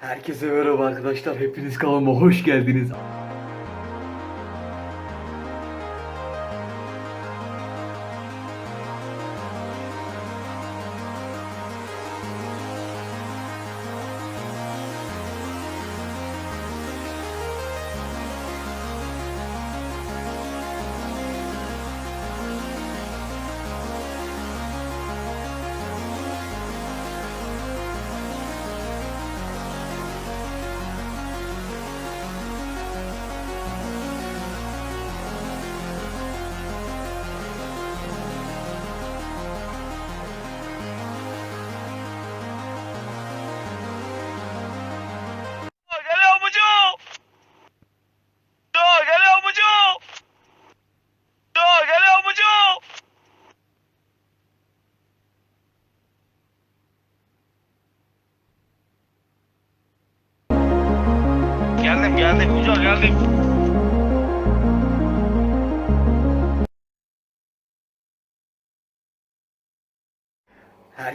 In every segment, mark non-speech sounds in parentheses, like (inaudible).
Herkese merhaba arkadaşlar. Hepiniz kanalıma hoş geldiniz.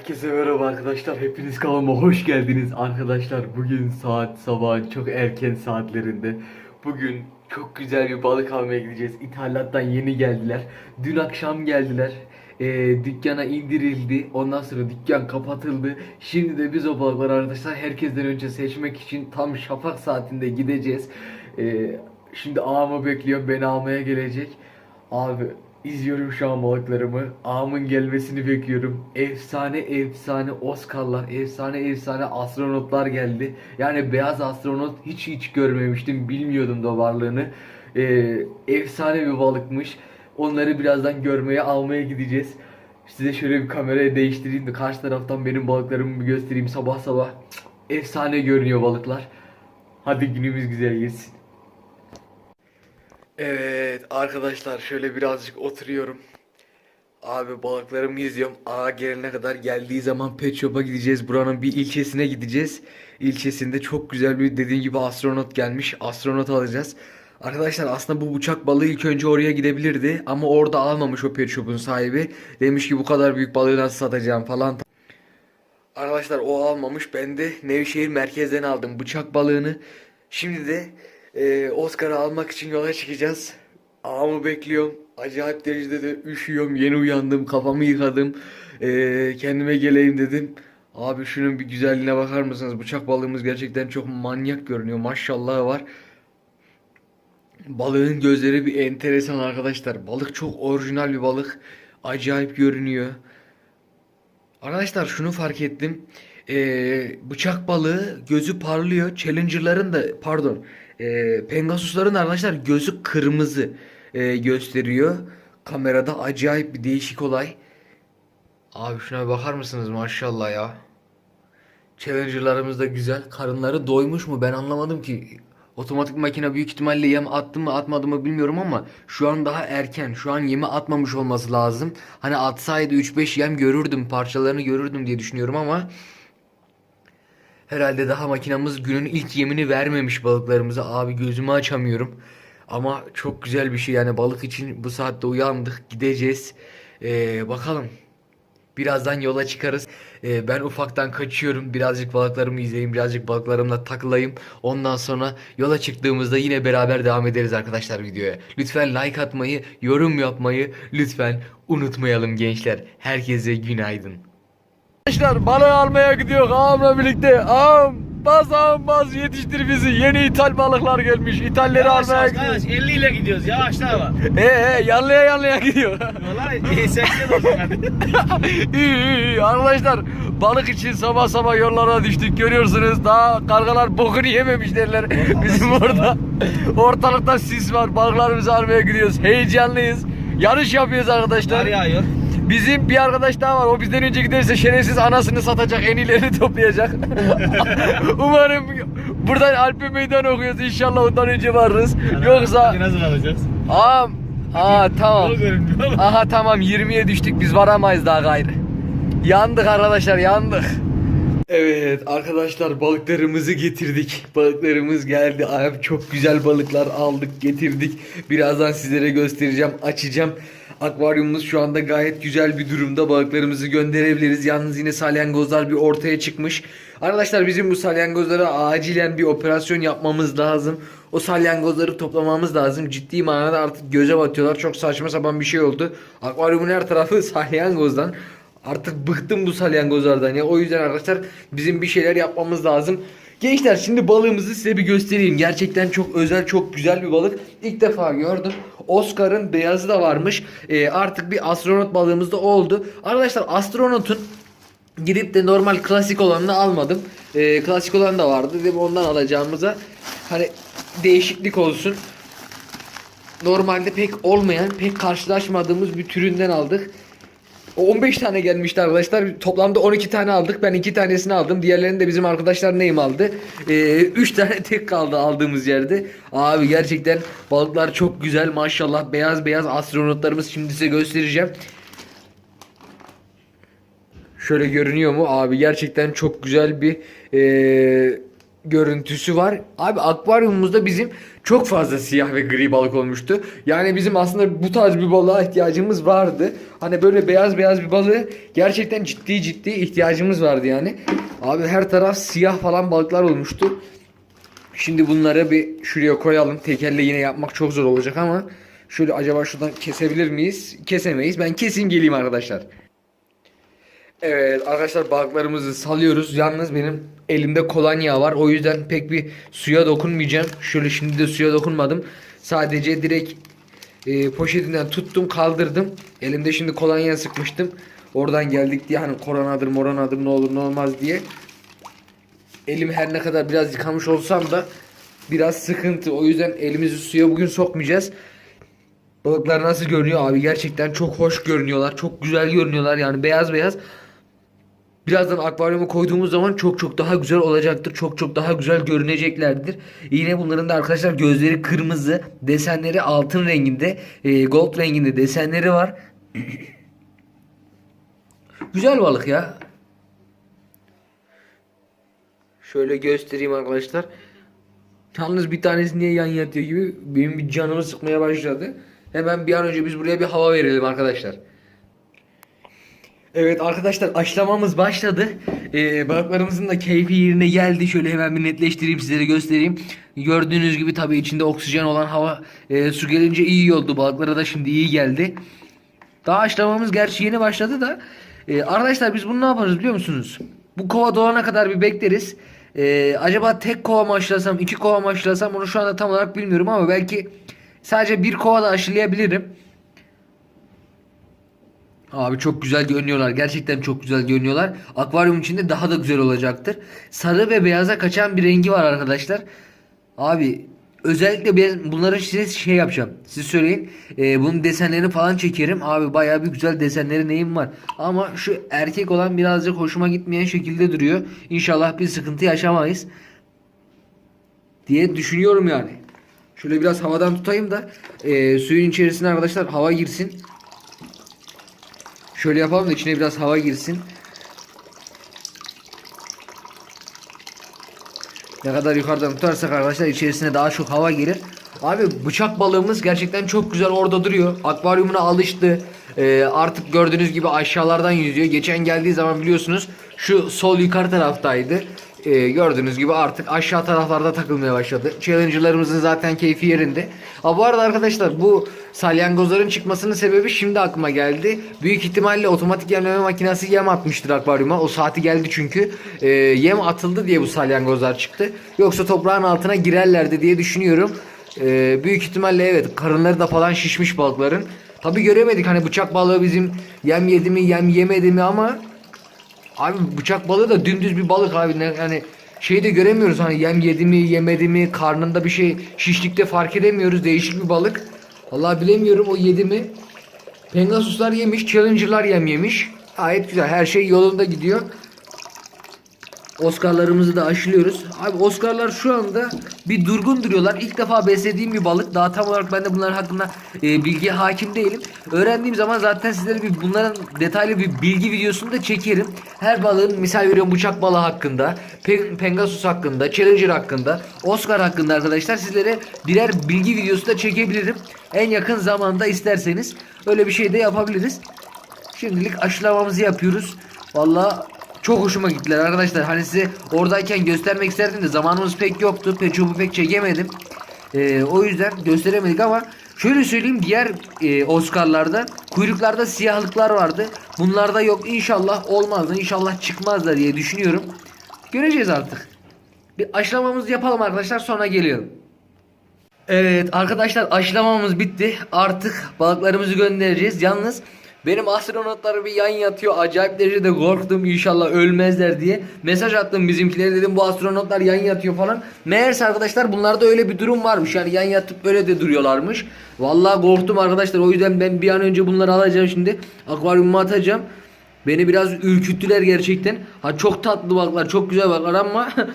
Herkese merhaba arkadaşlar. Hepiniz kanalıma hoş geldiniz. Arkadaşlar bugün saat sabahın çok erken saatlerinde. Bugün çok güzel bir balık almaya gideceğiz. İthalattan yeni geldiler. Dün akşam geldiler. Ee, dükkana indirildi. Ondan sonra dükkan kapatıldı. Şimdi de biz o balıkları arkadaşlar herkesten önce seçmek için tam şafak saatinde gideceğiz. Ee, şimdi ağamı bekliyorum. Beni almaya gelecek. Abi izliyorum şu an balıklarımı. Ağamın gelmesini bekliyorum. Efsane efsane Oscar'lar, efsane efsane astronotlar geldi. Yani beyaz astronot hiç hiç görmemiştim. Bilmiyordum da varlığını. Ee, efsane bir balıkmış. Onları birazdan görmeye almaya gideceğiz. Size şöyle bir kamerayı değiştireyim de karşı taraftan benim balıklarımı bir göstereyim sabah sabah. Cık, Efsane görünüyor balıklar. Hadi günümüz güzel geçsin. Evet arkadaşlar şöyle birazcık oturuyorum. Abi balıklarımı izliyorum. Ağa gelene kadar geldiği zaman pet shop'a gideceğiz. Buranın bir ilçesine gideceğiz. İlçesinde çok güzel bir dediğim gibi astronot gelmiş. Astronot alacağız. Arkadaşlar aslında bu bıçak balığı ilk önce oraya gidebilirdi. Ama orada almamış o pet shop'un sahibi. Demiş ki bu kadar büyük balığı nasıl satacağım falan. Arkadaşlar o almamış. Ben de Nevşehir merkezden aldım bıçak balığını. Şimdi de e, Oscar'ı almak için yola çıkacağız. Ağamı bekliyorum. Acayip derecede de üşüyorum. Yeni uyandım. Kafamı yıkadım. E, kendime geleyim dedim. Abi şunun bir güzelliğine bakar mısınız? Bıçak balığımız gerçekten çok manyak görünüyor. Maşallah var. Balığın gözleri bir enteresan arkadaşlar. Balık çok orijinal bir balık. Acayip görünüyor. Arkadaşlar şunu fark ettim. Ee, bıçak balığı gözü parlıyor. Challenger'ların da pardon. E, Pegasus'ların da arkadaşlar gözü kırmızı e, gösteriyor. Kamerada acayip bir değişik olay. Abi şuna bakar mısınız maşallah ya. Challenger'larımız da güzel. Karınları doymuş mu ben anlamadım ki. Otomatik makine büyük ihtimalle yem attı mı atmadı mı bilmiyorum ama şu an daha erken. Şu an yemi atmamış olması lazım. Hani atsaydı 3-5 yem görürdüm, parçalarını görürdüm diye düşünüyorum ama herhalde daha makinamız günün ilk yemini vermemiş balıklarımıza. Abi gözümü açamıyorum. Ama çok güzel bir şey yani balık için bu saatte uyandık. Gideceğiz. Ee, bakalım. Birazdan yola çıkarız. Ee, ben ufaktan kaçıyorum. Birazcık balıklarımı izleyeyim. Birazcık balıklarımla takılayım. Ondan sonra yola çıktığımızda yine beraber devam ederiz arkadaşlar videoya. Lütfen like atmayı, yorum yapmayı lütfen unutmayalım gençler. Herkese günaydın. Arkadaşlar balığı almaya gidiyor ağamla birlikte. Ağam baz ağam baz yetiştir bizi. Yeni ithal balıklar gelmiş. İthalleri Yavaş almaya yavaş gidiyoruz. yavaş 50 ile gidiyoruz yavaşla ama. Ee, ee yanlıya yanlıya gidiyor. Vallahi 80 olsun hadi. (laughs) iyi iyi iyi. Arkadaşlar balık için sabah sabah yollara düştük görüyorsunuz. Daha kargalar bokunu yememiş derler. Bizim orada ortalıkta sis var. Balıklarımızı almaya gidiyoruz. Heyecanlıyız. Yarış yapıyoruz arkadaşlar. Kar yağıyor. Bizim bir arkadaş daha var. O bizden önce giderse şerefsiz anasını satacak, en iyilerini (laughs) toplayacak. (laughs) Umarım buradan Alp'e meydan okuyoruz. İnşallah ondan önce varırız. Yoksa Nasıl alacağız? Aa, aa tamam. Aha tamam 20'ye düştük biz varamayız daha gayrı. Yandık arkadaşlar yandık. Evet arkadaşlar balıklarımızı getirdik. Balıklarımız geldi. Abi çok güzel balıklar aldık getirdik. Birazdan sizlere göstereceğim açacağım. Akvaryumumuz şu anda gayet güzel bir durumda. Balıklarımızı gönderebiliriz. Yalnız yine salyangozlar bir ortaya çıkmış. Arkadaşlar bizim bu salyangozlara acilen bir operasyon yapmamız lazım. O salyangozları toplamamız lazım. Ciddi manada artık göze batıyorlar. Çok saçma sapan bir şey oldu. Akvaryumun her tarafı (laughs) salyangozdan. Artık bıktım bu salyangozlardan ya. O yüzden arkadaşlar bizim bir şeyler yapmamız lazım. Gençler şimdi balığımızı size bir göstereyim. Gerçekten çok özel, çok güzel bir balık. İlk defa gördüm. Oscar'ın beyazı da varmış. Ee, artık bir astronot balığımız da oldu. Arkadaşlar astronotun gidip de normal klasik olanını almadım. Ee, klasik olan da vardı. Dedim ondan alacağımıza hani değişiklik olsun. Normalde pek olmayan, pek karşılaşmadığımız bir türünden aldık. O 15 tane gelmişti arkadaşlar. Toplamda 12 tane aldık. Ben 2 tanesini aldım. Diğerlerini de bizim arkadaşlar neyim aldı. 3 tane (laughs) tek kaldı aldığımız yerde. Abi gerçekten balıklar çok güzel maşallah. Beyaz beyaz astronotlarımız şimdi size göstereceğim. Şöyle görünüyor mu? Abi gerçekten çok güzel bir eee, görüntüsü var. Abi akvaryumumuzda bizim çok fazla siyah ve gri balık olmuştu. Yani bizim aslında bu tarz bir balığa ihtiyacımız vardı. Hani böyle beyaz beyaz bir balığı gerçekten ciddi ciddi ihtiyacımız vardı yani. Abi her taraf siyah falan balıklar olmuştu. Şimdi bunları bir şuraya koyalım. Tekelle yine yapmak çok zor olacak ama şöyle acaba şuradan kesebilir miyiz? Kesemeyiz. Ben keseyim geleyim arkadaşlar. Evet arkadaşlar balıklarımızı salıyoruz. Yalnız benim elimde kolonya var. O yüzden pek bir suya dokunmayacağım. Şöyle şimdi de suya dokunmadım. Sadece direkt e, poşetinden tuttum kaldırdım. Elimde şimdi kolonya sıkmıştım. Oradan geldik diye hani koronadır moronadır ne olur ne olmaz diye. Elim her ne kadar biraz yıkamış olsam da biraz sıkıntı. O yüzden elimizi suya bugün sokmayacağız. Balıklar nasıl görünüyor abi? Gerçekten çok hoş görünüyorlar. Çok güzel görünüyorlar yani beyaz beyaz. Birazdan akvaryuma koyduğumuz zaman çok çok daha güzel olacaktır. Çok çok daha güzel görüneceklerdir. Yine bunların da arkadaşlar gözleri kırmızı, desenleri altın renginde, e, gold renginde desenleri var. (coughs) güzel balık ya. Şöyle göstereyim arkadaşlar. Yalnız bir tanesi niye yan yatıyor gibi benim bir canımı sıkmaya başladı. Hemen bir an önce biz buraya bir hava verelim arkadaşlar. Evet arkadaşlar aşılamamız başladı. Ee, balıklarımızın da keyfi yerine geldi. Şöyle hemen bir netleştireyim sizlere göstereyim. Gördüğünüz gibi tabii içinde oksijen olan hava e, su gelince iyi oldu. Balıklara da şimdi iyi geldi. Daha aşılamamız gerçi yeni başladı da. e, arkadaşlar biz bunu ne yaparız biliyor musunuz? Bu kova dolana kadar bir bekleriz. E, acaba tek kova mı aşılasam, iki kova mı aşılasam onu şu anda tam olarak bilmiyorum ama belki sadece bir kova da aşılayabilirim. Abi çok güzel görünüyorlar. Gerçekten çok güzel görünüyorlar. Akvaryum içinde daha da güzel olacaktır. Sarı ve beyaza kaçan bir rengi var arkadaşlar. Abi özellikle ben bunları size şey yapacağım. Siz söyleyin. Ee, bunun desenlerini falan çekerim. Abi bayağı bir güzel desenleri neyim var. Ama şu erkek olan birazcık hoşuma gitmeyen şekilde duruyor. İnşallah bir sıkıntı yaşamayız. Diye düşünüyorum yani. Şöyle biraz havadan tutayım da e, suyun içerisine arkadaşlar hava girsin. Şöyle yapalım da içine biraz hava girsin. Ne kadar yukarıdan tutarsak arkadaşlar içerisine daha çok hava gelir. Abi bıçak balığımız gerçekten çok güzel orada duruyor. Akvaryumuna alıştı. Ee, artık gördüğünüz gibi aşağılardan yüzüyor. Geçen geldiği zaman biliyorsunuz şu sol yukarı taraftaydı. Ee, gördüğünüz gibi artık aşağı taraflarda takılmaya başladı. Challenger'larımızın zaten keyfi yerinde. Ha, bu arada arkadaşlar bu salyangozların çıkmasının sebebi şimdi aklıma geldi. Büyük ihtimalle otomatik yemleme makinesi yem atmıştır akvaryuma. O saati geldi çünkü. Ee, yem atıldı diye bu salyangozlar çıktı. Yoksa toprağın altına girerlerdi diye düşünüyorum. Ee, büyük ihtimalle evet karınları da falan şişmiş balıkların. Tabi göremedik hani bıçak balığı bizim yem yedi mi yem yemedi mi ama Abi bıçak balığı da dümdüz bir balık abi. Yani şeyi de göremiyoruz hani yem yedi mi yemedi mi karnında bir şey şişlikte fark edemiyoruz. Değişik bir balık. Vallahi bilemiyorum o yedi mi. Pengasuslar yemiş, Challenger'lar yem yemiş. Gayet güzel. Her şey yolunda gidiyor. Oscar'larımızı da aşılıyoruz. Abi Oscar'lar şu anda bir durgun duruyorlar. İlk defa beslediğim bir balık. Daha tam olarak ben de bunların hakkında e, bilgiye hakim değilim. Öğrendiğim zaman zaten sizlere bir bunların detaylı bir bilgi videosunu da çekerim. Her balığın misal veriyorum bıçak balığı hakkında, Pe- Pegasus hakkında, Challenger hakkında, Oscar hakkında arkadaşlar sizlere birer bilgi videosu da çekebilirim. En yakın zamanda isterseniz öyle bir şey de yapabiliriz. Şimdilik aşılamamızı yapıyoruz. Valla çok hoşuma gittiler arkadaşlar. Hani size oradayken göstermek isterdim de zamanımız pek yoktu. Peçubu pek çekemedim. Ee, o yüzden gösteremedik ama şöyle söyleyeyim diğer e, Oscar'larda kuyruklarda siyahlıklar vardı. Bunlarda yok. İnşallah olmaz da inşallah çıkmaz diye düşünüyorum. Göreceğiz artık. Bir aşılamamızı yapalım arkadaşlar sonra geliyorum. Evet arkadaşlar aşılamamız bitti. Artık balıklarımızı göndereceğiz. Yalnız benim astronotlar bir yan yatıyor. Acayip derecede korktum inşallah ölmezler diye. Mesaj attım bizimkilere dedim bu astronotlar yan yatıyor falan. Meğerse arkadaşlar bunlarda öyle bir durum varmış. Yani yan yatıp böyle de duruyorlarmış. Vallahi korktum arkadaşlar. O yüzden ben bir an önce bunları alacağım şimdi. Akvaryuma atacağım. Beni biraz ürküttüler gerçekten. Ha çok tatlı balıklar, çok güzel balıklar ama (laughs)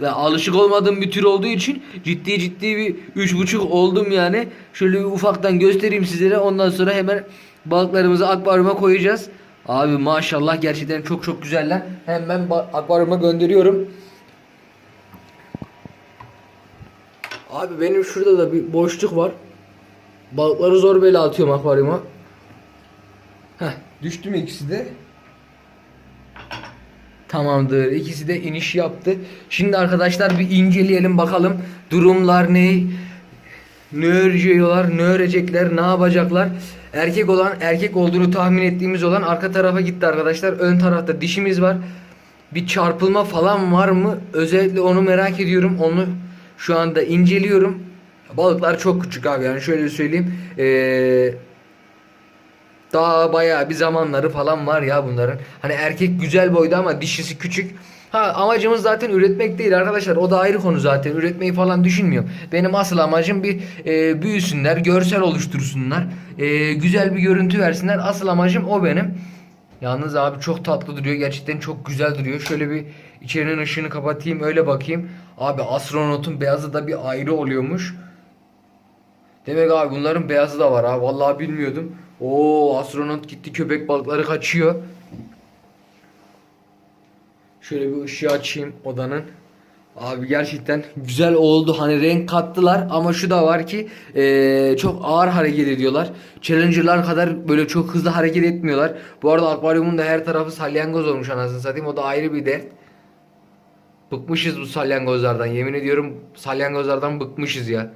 Ve alışık olmadığım bir tür olduğu için ciddi ciddi bir üç buçuk oldum yani. Şöyle bir ufaktan göstereyim sizlere. Ondan sonra hemen balıklarımızı akvaryuma koyacağız. Abi maşallah gerçekten çok çok güzeller. Hemen akvaryuma gönderiyorum. Abi benim şurada da bir boşluk var. Balıkları zor böyle atıyorum akvaryuma. Heh, düştü mü ikisi de? Tamamdır. İkisi de iniş yaptı. Şimdi arkadaşlar bir inceleyelim bakalım. Durumlar ne? Ne öreceyorlar, ne örecekler, ne yapacaklar? Erkek olan, erkek olduğunu tahmin ettiğimiz olan arka tarafa gitti arkadaşlar. Ön tarafta dişimiz var. Bir çarpılma falan var mı? Özellikle onu merak ediyorum. Onu şu anda inceliyorum. Balıklar çok küçük abi yani şöyle söyleyeyim. Eee daha bayağı bir zamanları falan var ya bunların. Hani erkek güzel boyda ama dişisi küçük. Ha amacımız zaten üretmek değil arkadaşlar. O da ayrı konu zaten. Üretmeyi falan düşünmüyorum. Benim asıl amacım bir e, büyüsünler, görsel oluştursunlar. e, güzel bir görüntü versinler. Asıl amacım o benim. Yalnız abi çok tatlı duruyor. Gerçekten çok güzel duruyor. Şöyle bir içerinin ışığını kapatayım öyle bakayım. Abi astronotun beyazı da bir ayrı oluyormuş. Demek abi bunların beyazı da var ha. Vallahi bilmiyordum. Oo astronot gitti köpek balıkları kaçıyor. Şöyle bir ışığı açayım odanın. Abi gerçekten güzel oldu. Hani renk kattılar ama şu da var ki eee, çok ağır hareket ediyorlar. Challenger'lar kadar böyle çok hızlı hareket etmiyorlar. Bu arada akvaryumun da her tarafı salyangoz olmuş anasını satayım. O da ayrı bir dert. Bıkmışız bu salyangozlardan. Yemin ediyorum salyangozlardan bıkmışız ya.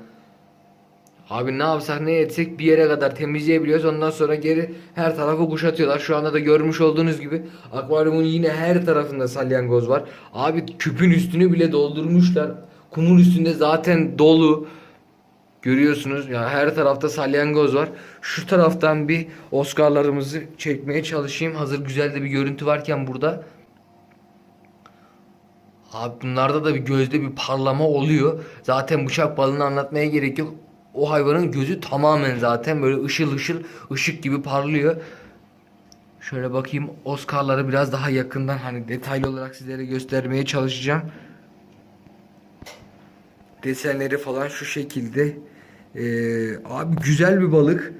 Abi ne yapsak ne etsek bir yere kadar temizleyebiliyoruz. Ondan sonra geri her tarafı kuşatıyorlar. Şu anda da görmüş olduğunuz gibi akvaryumun yine her tarafında salyangoz var. Abi küpün üstünü bile doldurmuşlar. Kumun üstünde zaten dolu. Görüyorsunuz ya her tarafta salyangoz var. Şu taraftan bir Oscar'larımızı çekmeye çalışayım. Hazır güzel de bir görüntü varken burada. Abi bunlarda da bir gözde bir parlama oluyor. Zaten bıçak balığını anlatmaya gerek yok. O hayvanın gözü tamamen zaten böyle ışıl ışıl ışık gibi parlıyor. Şöyle bakayım Oscar'ları biraz daha yakından hani detaylı olarak sizlere göstermeye çalışacağım. Desenleri falan şu şekilde. Ee, abi güzel bir balık.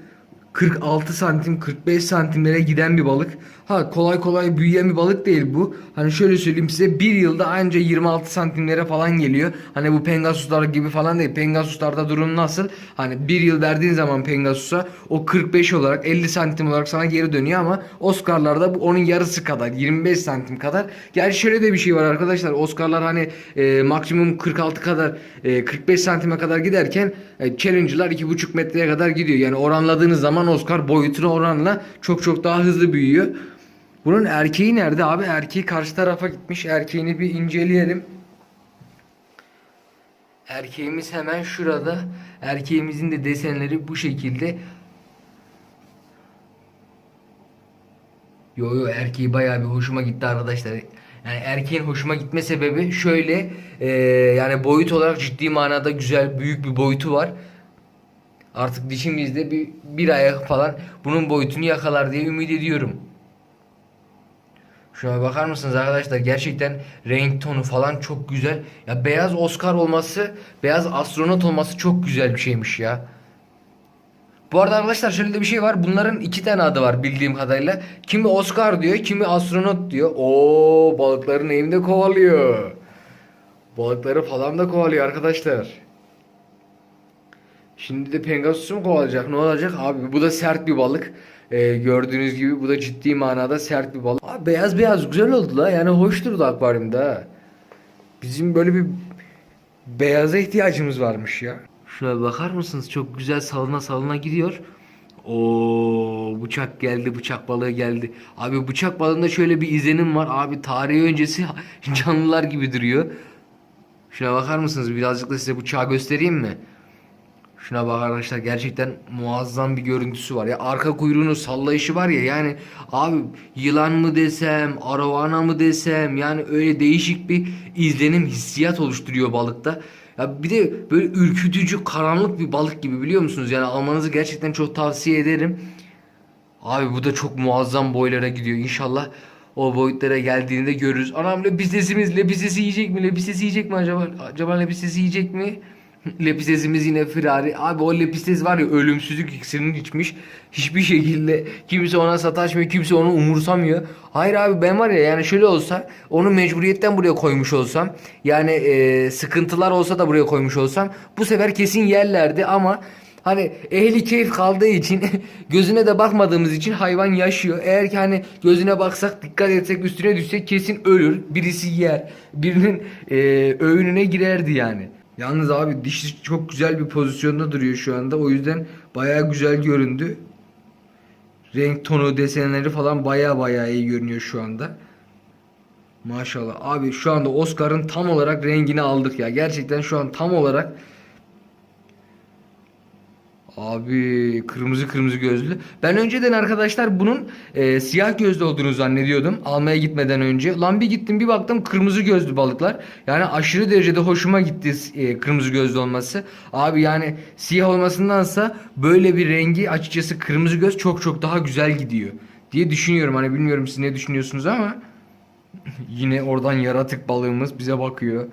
46 santim 45 santimlere giden bir balık. Ha kolay kolay büyüyen bir balık değil bu. Hani şöyle söyleyeyim size bir yılda anca 26 santimlere falan geliyor. Hani bu Pegasuslar gibi falan değil. Pegasuslarda durum nasıl? Hani bir yıl verdiğin zaman Pegasus'a o 45 olarak 50 santim olarak sana geri dönüyor ama Oscar'larda bu onun yarısı kadar 25 santim kadar. Gerçi şöyle de bir şey var arkadaşlar. Oscar'lar hani e, maksimum 46 kadar e, 45 santime kadar giderken e, Challenger'lar 2,5 metreye kadar gidiyor. Yani oranladığınız zaman Oscar boyutuna oranla çok çok daha hızlı büyüyor. Bunun erkeği nerede abi? Erkeği karşı tarafa gitmiş. Erkeğini bir inceleyelim. Erkeğimiz hemen şurada. Erkeğimizin de desenleri bu şekilde. Yo yo erkeği bayağı bir hoşuma gitti arkadaşlar. Yani erkeğin hoşuma gitme sebebi şöyle eee, yani boyut olarak ciddi manada güzel büyük bir boyutu var. Artık dişimizde bir, bir aya falan bunun boyutunu yakalar diye ümit ediyorum. Şuna bakar mısınız arkadaşlar? Gerçekten renk tonu falan çok güzel. Ya beyaz Oscar olması, beyaz astronot olması çok güzel bir şeymiş ya. Bu arada arkadaşlar şöyle de bir şey var. Bunların iki tane adı var bildiğim kadarıyla. Kimi Oscar diyor, kimi astronot diyor. Oo balıkların eğimde kovalıyor. Balıkları falan da kovalıyor arkadaşlar. Şimdi de Pegasus'u mu kovalayacak? Ne olacak? Abi bu da sert bir balık. Ee, gördüğünüz gibi bu da ciddi manada sert bir balık. Abi beyaz beyaz güzel oldu la. Yani hoş durdu akvaryumda. Bizim böyle bir beyaza ihtiyacımız varmış ya. Şuna bakar mısınız? Çok güzel salına salına gidiyor. Oo bıçak geldi, bıçak balığı geldi. Abi bıçak balığında şöyle bir izlenim var. Abi tarihi öncesi (laughs) canlılar gibi duruyor. Şuna bakar mısınız? Birazcık da size bıçağı göstereyim mi? Şuna bak arkadaşlar gerçekten muazzam bir görüntüsü var ya arka kuyruğunun sallayışı var ya yani abi yılan mı desem arovana mı desem yani öyle değişik bir izlenim hissiyat oluşturuyor balıkta. Ya bir de böyle ürkütücü karanlık bir balık gibi biliyor musunuz yani almanızı gerçekten çok tavsiye ederim. Abi bu da çok muazzam boylara gidiyor inşallah o boyutlara geldiğinde görürüz. Anam lepisesimiz lepisesi yiyecek mi lepisesi yiyecek mi acaba acaba lepisesi yiyecek mi? Lepisesimiz yine firari. Abi o lepises var ya ölümsüzlük iksirini içmiş. Hiçbir şekilde kimse ona sataşmıyor. Kimse onu umursamıyor. Hayır abi ben var ya yani şöyle olsa onu mecburiyetten buraya koymuş olsam yani e, sıkıntılar olsa da buraya koymuş olsam bu sefer kesin yerlerdi ama Hani ehli keyif kaldığı için (laughs) gözüne de bakmadığımız için hayvan yaşıyor. Eğer ki hani gözüne baksak dikkat etsek üstüne düşsek kesin ölür. Birisi yer. Birinin e, öğününe girerdi yani. Yalnız abi dişi çok güzel bir pozisyonda duruyor şu anda. O yüzden bayağı güzel göründü. Renk tonu desenleri falan bayağı bayağı iyi görünüyor şu anda. Maşallah abi şu anda Oscar'ın tam olarak rengini aldık ya. Gerçekten şu an tam olarak Abi kırmızı kırmızı gözlü. Ben önceden arkadaşlar bunun e, siyah gözlü olduğunu zannediyordum. Almaya gitmeden önce. Lan bir gittim bir baktım kırmızı gözlü balıklar. Yani aşırı derecede hoşuma gitti e, kırmızı gözlü olması. Abi yani siyah olmasındansa böyle bir rengi açıkçası kırmızı göz çok çok daha güzel gidiyor. Diye düşünüyorum. Hani bilmiyorum siz ne düşünüyorsunuz ama. (laughs) Yine oradan yaratık balığımız bize bakıyor.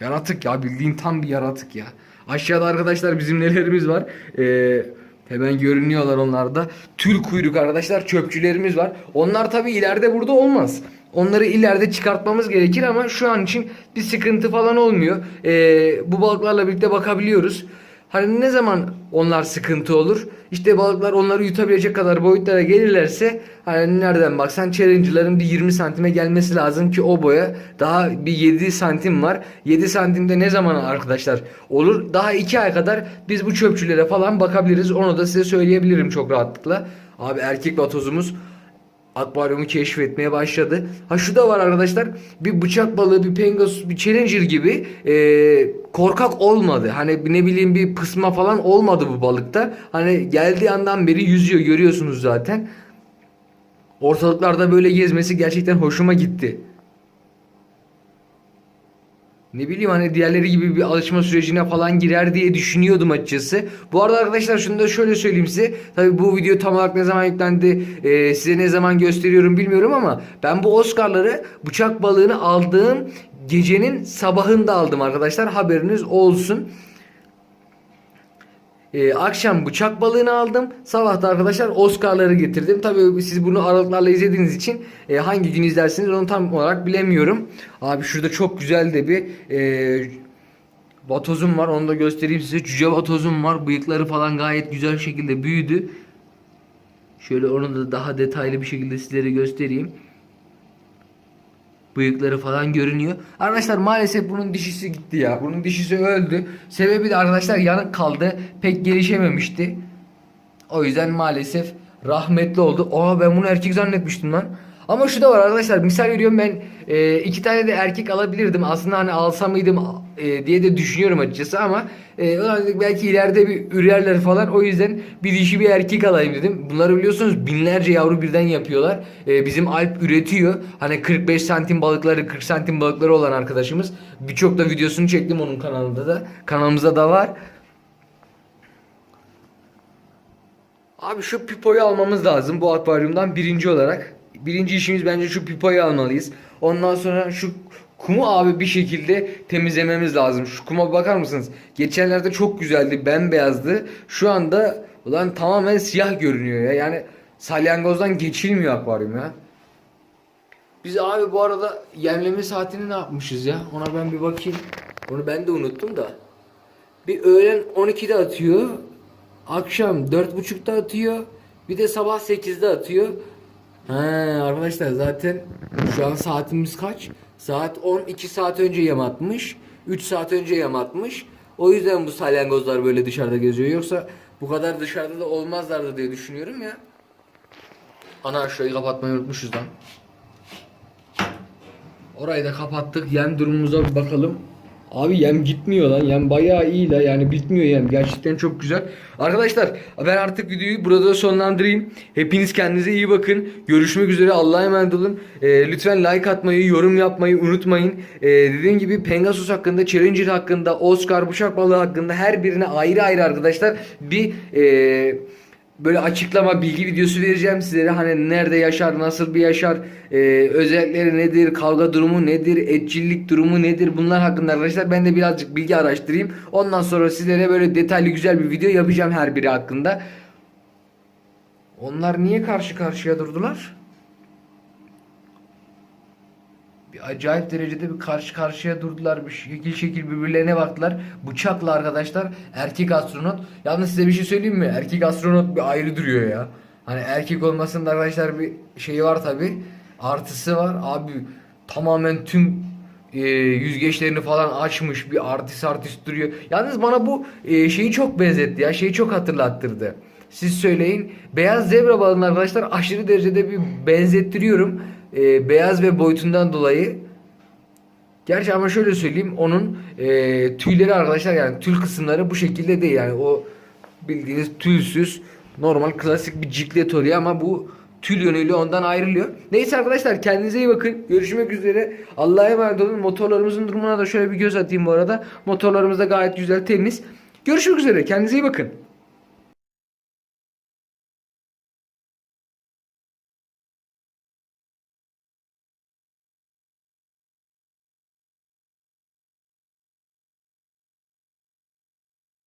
Yaratık ya bildiğin tam bir yaratık ya. Aşağıda arkadaşlar bizim nelerimiz var. Ee, hemen görünüyorlar onlarda. Tül kuyruk arkadaşlar çöpçülerimiz var. Onlar tabi ileride burada olmaz. Onları ileride çıkartmamız gerekir ama şu an için bir sıkıntı falan olmuyor. Ee, bu balıklarla birlikte bakabiliyoruz. Hani ne zaman onlar sıkıntı olur? İşte balıklar onları yutabilecek kadar boyutlara gelirlerse hani nereden baksan challenge'ların bir 20 santime gelmesi lazım ki o boya daha bir 7 santim var. 7 santimde ne zaman arkadaşlar olur? Daha 2 ay kadar biz bu çöpçülere falan bakabiliriz. Onu da size söyleyebilirim çok rahatlıkla. Abi erkek vatozumuz akvaryumu keşfetmeye başladı. Ha şu da var arkadaşlar. Bir bıçak balığı, bir pengasus, bir challenger gibi e, korkak olmadı. Hani ne bileyim bir pısma falan olmadı bu balıkta. Hani geldiği andan beri yüzüyor görüyorsunuz zaten. Ortalıklarda böyle gezmesi gerçekten hoşuma gitti. Ne bileyim hani diğerleri gibi bir alışma sürecine falan girer diye düşünüyordum açıkçası. Bu arada arkadaşlar şunu da şöyle söyleyeyim size. Tabi bu video tam olarak ne zaman yüklendi e, size ne zaman gösteriyorum bilmiyorum ama ben bu Oscar'ları bıçak balığını aldığım gecenin sabahında aldım arkadaşlar. Haberiniz olsun. Ee, akşam bıçak balığını aldım. Sabah da arkadaşlar Oscar'ları getirdim. Tabii siz bunu aralıklarla izlediğiniz için e, hangi gün izlersiniz onu tam olarak bilemiyorum. Abi şurada çok güzel de bir e, vatozum var. Onu da göstereyim size. Cüce vatozum var. Bıyıkları falan gayet güzel şekilde büyüdü. Şöyle onu da daha detaylı bir şekilde sizlere göstereyim. Bıyıkları falan görünüyor. Arkadaşlar maalesef bunun dişisi gitti ya. Bunun dişisi öldü. Sebebi de arkadaşlar yanık kaldı. Pek gelişememişti. O yüzden maalesef rahmetli oldu. Aa ben bunu erkek zannetmiştim lan. Ama şu da var arkadaşlar misal veriyorum ben e, iki tane de erkek alabilirdim. Aslında hani alsam mıydım e, diye de düşünüyorum açıkçası ama e, belki ileride bir ürerler falan o yüzden bir dişi bir erkek alayım dedim. Bunları biliyorsunuz binlerce yavru birden yapıyorlar. E, bizim Alp üretiyor. Hani 45 santim balıkları 40 santim balıkları olan arkadaşımız. Birçok da videosunu çektim onun kanalında da. Kanalımızda da var. Abi şu pipoyu almamız lazım bu akvaryumdan birinci olarak. Birinci işimiz bence şu pipoyu almalıyız. Ondan sonra şu kumu abi bir şekilde temizlememiz lazım. Şu kuma bakar mısınız? Geçenlerde çok güzeldi, bembeyazdı. Şu anda ulan tamamen siyah görünüyor ya. Yani salyangozdan geçilmiyor akvaryum ya. Biz abi bu arada yemleme saatini ne yapmışız ya? Ona ben bir bakayım. Onu ben de unuttum da. Bir öğlen 12'de atıyor. Akşam 4.30'da atıyor. Bir de sabah 8'de atıyor. He arkadaşlar zaten şu an saatimiz kaç? Saat 10 2 saat önce yem atmış. 3 saat önce yem atmış. O yüzden bu salyangozlar böyle dışarıda geziyor. Yoksa bu kadar dışarıda da olmazlardı diye düşünüyorum ya. Ana şurayı kapatmayı unutmuşuz lan. Orayı da kapattık. Yem durumumuza bir bakalım. Abi yem gitmiyor lan. Yem bayağı iyi la. Yani bitmiyor yem. Gerçekten çok güzel. Arkadaşlar ben artık videoyu burada sonlandırayım. Hepiniz kendinize iyi bakın. Görüşmek üzere. Allah'a emanet olun. Ee, lütfen like atmayı, yorum yapmayı unutmayın. Ee, dediğim gibi Pegasus hakkında, Challenger hakkında, Oscar Buşak Balığı hakkında her birine ayrı ayrı arkadaşlar bir ee, böyle açıklama bilgi videosu vereceğim sizlere. Hani nerede yaşar, nasıl bir yaşar, e, özellikleri nedir, kavga durumu nedir, etçillik durumu nedir bunlar hakkında arkadaşlar ben de birazcık bilgi araştırayım. Ondan sonra sizlere böyle detaylı güzel bir video yapacağım her biri hakkında. Onlar niye karşı karşıya durdular? Bir acayip derecede bir karşı karşıya durdular. Bir şekil şekil birbirlerine baktılar. Bıçakla arkadaşlar erkek astronot. Yalnız size bir şey söyleyeyim mi? Erkek astronot bir ayrı duruyor ya. Hani erkek olmasının da arkadaşlar bir şeyi var tabi. Artısı var. Abi tamamen tüm e, yüzgeçlerini falan açmış bir artist artist duruyor. Yalnız bana bu e, şeyi çok benzetti ya. Şeyi çok hatırlattırdı. Siz söyleyin. Beyaz zebra balığını arkadaşlar aşırı derecede bir benzettiriyorum. E, beyaz ve boyutundan dolayı. Gerçi ama şöyle söyleyeyim onun e, tüyleri arkadaşlar yani tül kısımları bu şekilde değil yani o bildiğiniz tülsüz normal klasik bir ciklet ama bu tül yönüyle ondan ayrılıyor. Neyse arkadaşlar kendinize iyi bakın. Görüşmek üzere. Allah'a emanet olun. Motorlarımızın durumuna da şöyle bir göz atayım bu arada. Motorlarımız da gayet güzel temiz. Görüşmek üzere. Kendinize iyi bakın.